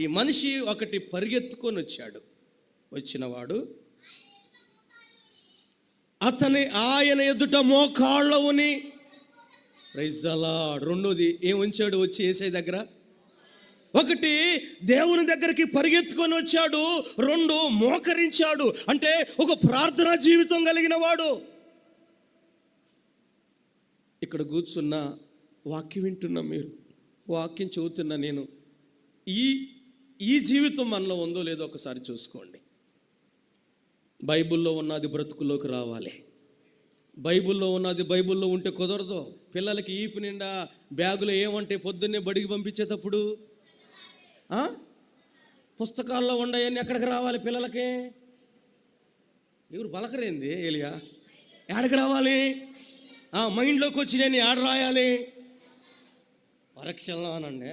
ఈ మనిషి ఒకటి పరిగెత్తుకొని వచ్చాడు. వచ్చినవాడు అతని ఆయన ఎదుట మోకాళ్ళవుని ప్రైజలా రెండోది ఏం ఉంచాడు? వచ్చి ఏసై దగ్గర. ఒకటి దేవుని దగ్గరికి పరిగెత్తుకొని వచ్చాడు. రెండు మోకరించాడు. అంటే ఒక ప్రార్థనా జీవితం కలిగిన వాడు. ఇక్కడ కూర్చున్న వాక్యం వింటున్న మీరు. వాక్యం చదువుతున్న నేను. ఈ ఈ జీవితం మనలో ఉందో లేదో ఒకసారి చూసుకోండి. బైబిల్లో ఉన్నది బ్రతుకులోకి రావాలి. బైబిల్లో ఉన్నది బైబిల్లో ఉంటే కుదరదు. పిల్లలకి ఈపు నిండా బ్యాగులో ఏమంటే పొద్దున్నే బడికి పంపించేటప్పుడు? పుస్తకాల్లో ఉండయని ఎక్కడికి రావాలి పిల్లలకి? ఎవరు పలకరేంది ఏలియా? ఏడకి రావాలి? మైండ్లోకి వచ్చి నేను ఏడ రాయాలి? పరీక్షల్లో అనండి